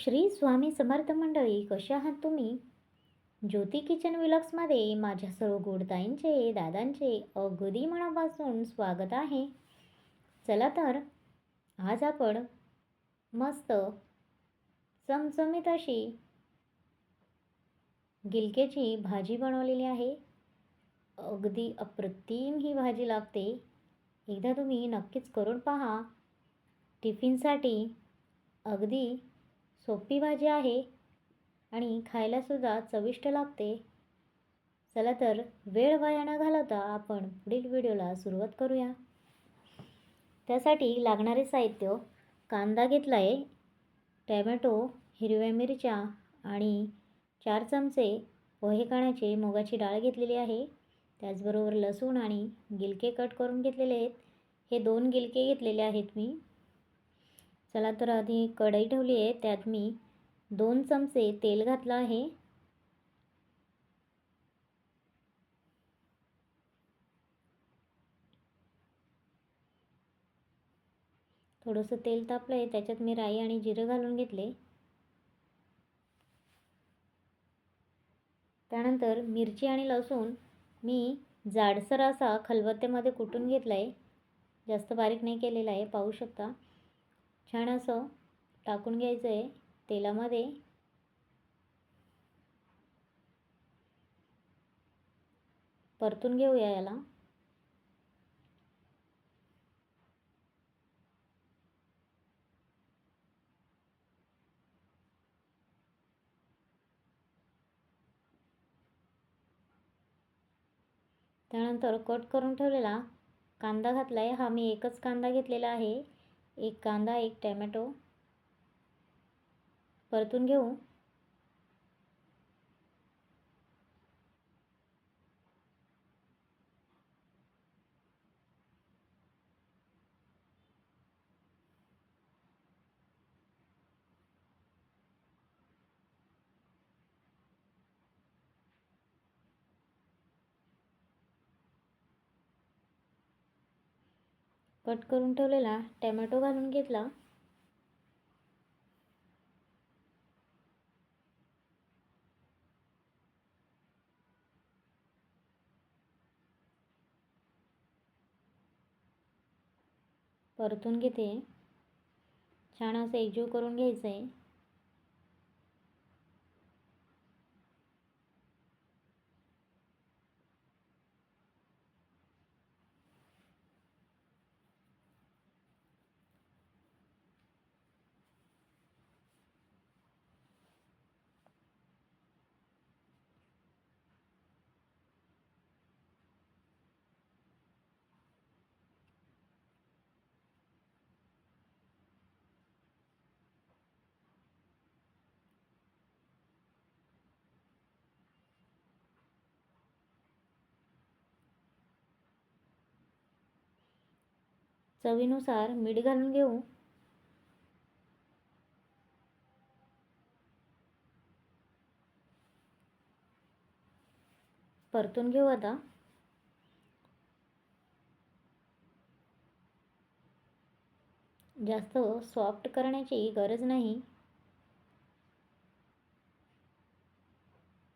श्री स्वामी समर्थ मंडळी कशा आहात तुम्ही? ज्योती किचन विलॉग्समध्ये माझ्या सर्व गोडताईंचे दादांचे अगदी मनापासून स्वागत आहे. चला तर आज आपण मस्त चमचमीत अशी गिलक्याची भाजी बनवलेली आहे. अगदी अप्रतिम ही भाजी लागते. एकदा तुम्ही नक्कीच करून पहा. टिफिनसाठी अगदी सोपी भाजी आहे आणि खायलासुद्धा चविष्ट लागते. चला तर वेळ वाया न घालवता आपण पुढील व्हिडिओला सुरुवात करूया. त्यासाठी लागणारे साहित्य कांदा घेतला आहे टॅमॅटो हिरव्या मिरच्या आणि चार चमचे पोहे काण्याचे मुगाची डाळ घेतलेली आहे. त्याचबरोबर लसूण आणि गिलके कट करून घेतलेले आहेत. हे दोन गिलके घेतलेले आहेत मी. चला तर आधी कढई ठेवली आहे त्यात मी दोन चमचे तेल घातलं आहे. थोडंसं तेल तापलं आहे त्याच्यात मी राई आणि जिरं घालून घेतले. त्यानंतर मिरची आणि लसूण मी जाडसर असा खलबत्त्यामध्ये कुटून घेतला आहे जास्त बारीक नाही केलेला आहे पाहू शकता. छान असं टाकून घ्यायचं आहे तेलामध्ये. परतून घेऊया याला. त्यानंतर कट करून ठेवलेला कांदा घातला आहे हा मी एकच कांदा घेतलेला आहे. एक कांदा एक टॅमॅटो परतून घेऊ. कट करून ठेवलेला टॅमॅटो घालून घेतला. परतून घेते. छान असं एकजीव करून घ्यायचं. आहे चवीनुसार मीठ घालून घेऊ. परतून घेऊ आता. जास्त सॉफ्ट करण्याची गरज नाही.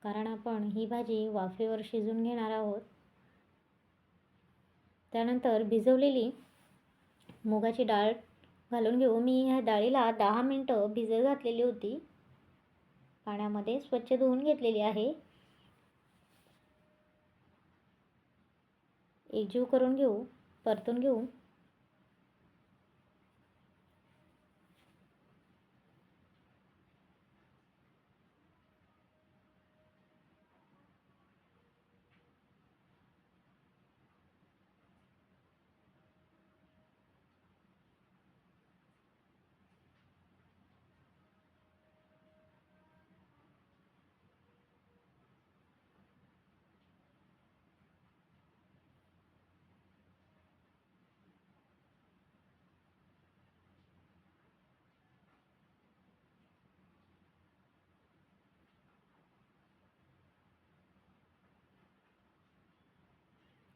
कारण आपण ही भाजी वाफेवर शिजून घेणार आहोत. त्यानंतर भिजवलेली मुगाची डाळ घालून घेऊ. मी ह्या डाळीला दहा मिनटं भिजत घातलेली होती. पाण्यामध्ये स्वच्छ धुवून घेतलेली आहे. एकजीव करून घेऊ परतून घेऊ.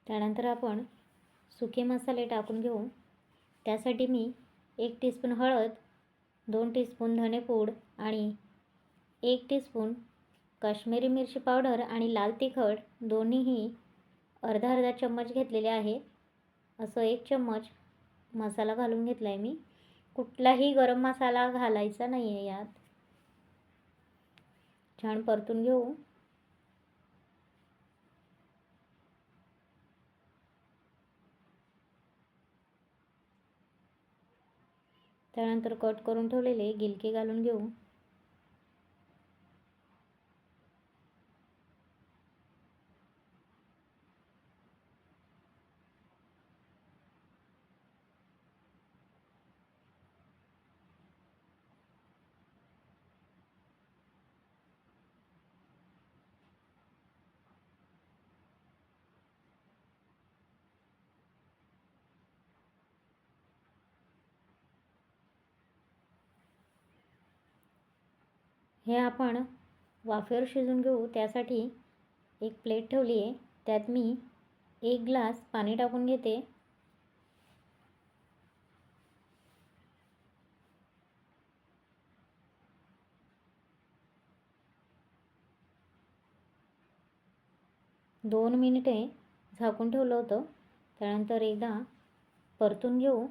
त्यानंतर आपण सुके मसाले टाकून घेऊ. त्यासाठी मी एक टीस्पून हळद दोन टीस्पून धनेपूड आणि एक टीस्पून काश्मीरी मिरची पावडर आणि लाल तिखट दोन्हीही अर्धा अर्धा चम्मच घेतलेले आहे. असं एक चम्मच मसाला घालून घेतला आहे मी. कुठलाही गरम मसाला घालायचा नाही आहे यात. छान परतून घेऊ. त्यानंतर कट करून ठेवलेले गिलके घालून घेऊ. हे आपण वाफेवर शिजून घेऊ. त्यासाठी एक प्लेट ठेवली आहे. त्यात मी एक ग्लास पाणी टाकून घेते. दोन मिनिटे झाकून ठेवलं होतं. त्यानंतर एकदा परतून घेऊ.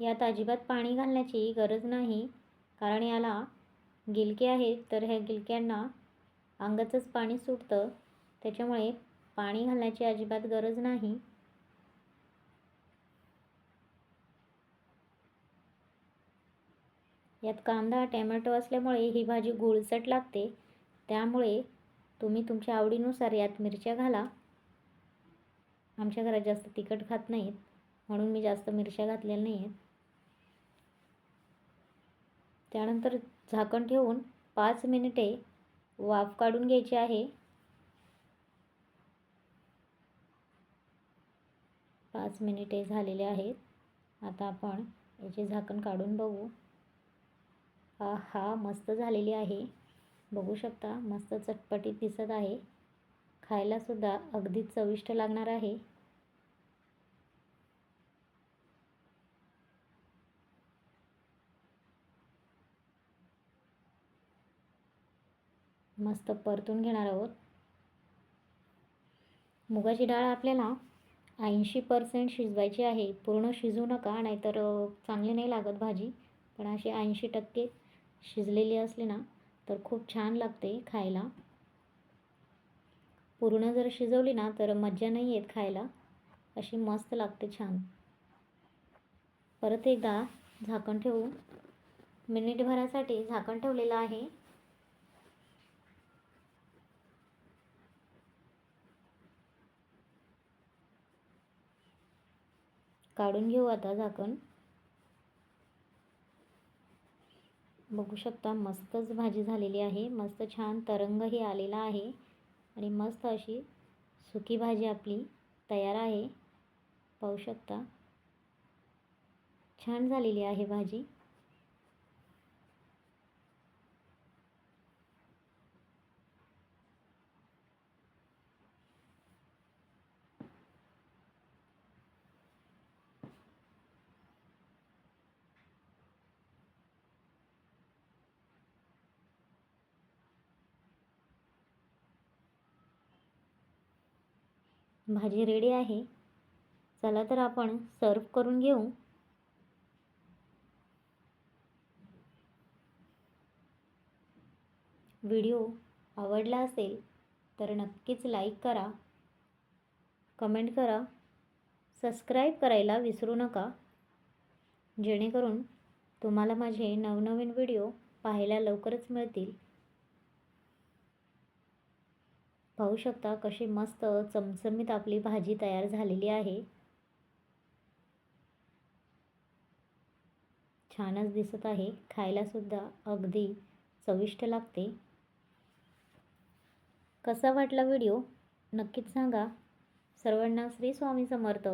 यात अजिबात पाणी घालण्याची गरज नाही. कारण याला गिलके आहेत तर ह्या गिलक्यांना अंगाचंच पाणी सुटतं. त्याच्यामुळे पाणी घालण्याची अजिबात गरज नाही. यात कांदा टॅमॅटो असल्यामुळे ही भाजी गुळचट लागते. त्यामुळे तुम्ही तुमच्या आवडीनुसार यात मिरच्या घाला. आमच्या घरात जास्त तिखट खात नाहीत म्हणून मी जास्त मिरच्या घातलेल्या नाही आहेत त्यानंतर झाकण ठेवून पाच मिनिटे वाफ काढून घ्यायची आहे. पाच मिनिटे झालेले आहेत. आता आपण याचे झाकण काढून बघू. हा हा मस्त झालेली आहे. बघू शकता मस्त चटपटीत दिसत आहे. खायलासुद्धा अगदी चविष्ट लागणार आहे. मस्त परतून घेणार आहोत. मुगाची डाळ आपल्याला ऐंशी पर्सेंट शिजवायची आहे. पूर्ण शिजू नका नाहीतर चांगली नाही लागत भाजी. पण अशी ऐंशी टक्के शिजलेली असली ना तर खूप छान लागते खायला. पूर्ण जर शिजवली ना तर मज्जा नाही येत खायला. अशी मस्त लागते छान. परत एकदा झाकण ठेवू मिनिटभरासाठी झाकण ठेवलेलं आहे. काढून घेऊ आता झाकण. बघू शकता मस्तच भाजी झालेली आहे. मस्त छान तरंगही आलेला आहे. आणि मस्त अशी सुकी भाजी आपली तयार आहे. पाहू शकता. छान झालेली आहे भाजी. भाजी रेडी आहे. चला तर आपण सर्व करून घेऊ. व्हिडिओ आवडला असेल तर नक्कीच लाईक करा. कमेंट करा. सबस्क्राईब करायला विसरू नका. जेणेकरून तुम्हाला माझे नवनवीन व्हिडिओ पाहायला लवकरच मिळतील. पाहू शकता कशी मस्त चमचमीत आपली भाजी तयार झालेली आहे. छानच दिसत आहे. खायलासुद्धा अगदी चविष्ट लागते. कसा वाटला व्हिडिओ? नक्कीच सांगा. सर्वांना श्री स्वामी समर्थ.